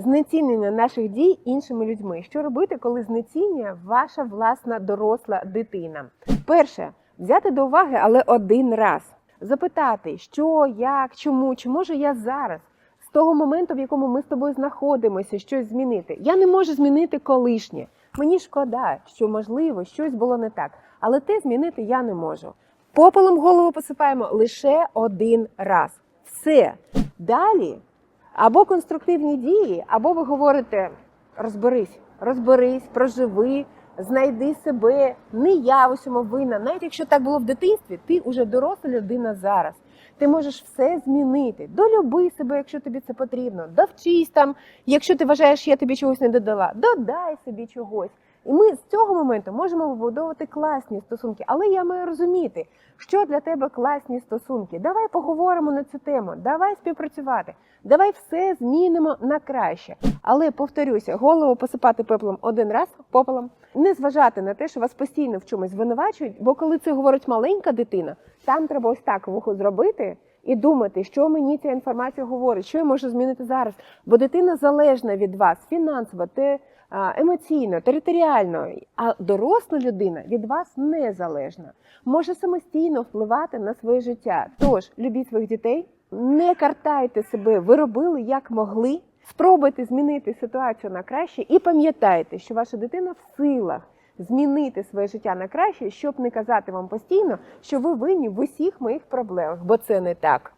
знецінення наших дій іншими людьми. Що робити, коли знецінює ваша власна доросла дитина? Перше, взяти до уваги, але один раз запитати, що, як, чому, чи можу я зараз. З того моменту, в якому ми з тобою знаходимося, щось змінити. Я не можу змінити колишнє. Мені шкода, що можливо щось було не так, але те змінити я не можу. Попелом голову посипаємо лише один раз. Все. Далі або конструктивні дії, або ви говорите: розберись, розберись, проживи, знайди себе. Не я в усьому винна. Навіть якщо так було в дитинстві, ти вже доросла людина зараз. Ти можеш все змінити. Долюби себе, якщо тобі це потрібно. Довчись там, якщо ти вважаєш, я тобі чогось не додала, додай собі чогось. І ми з цього моменту можемо вибудовувати класні стосунки. Але я маю розуміти, що для тебе класні стосунки. Давай поговоримо на цю тему, давай співпрацювати, давай все змінимо на краще. Але повторюся, голову посипати пеплом один раз попелом, не зважати на те, що вас постійно в чомусь звинувачують, бо коли це говорить маленька дитина, там треба ось так вухо зробити. І думати, що мені ця інформація говорить, що я можу змінити зараз. Бо дитина залежна від вас фінансово, те, емоційно, територіально, а доросла людина від вас незалежна, може самостійно впливати на своє життя. Тож любіть своїх дітей, не картайте себе, ви робили як могли. Спробуйте змінити ситуацію на краще і пам'ятайте, що ваша дитина в силах змінити своє життя на краще, щоб не казати вам постійно, що ви винні в усіх моїх проблемах, бо це не так.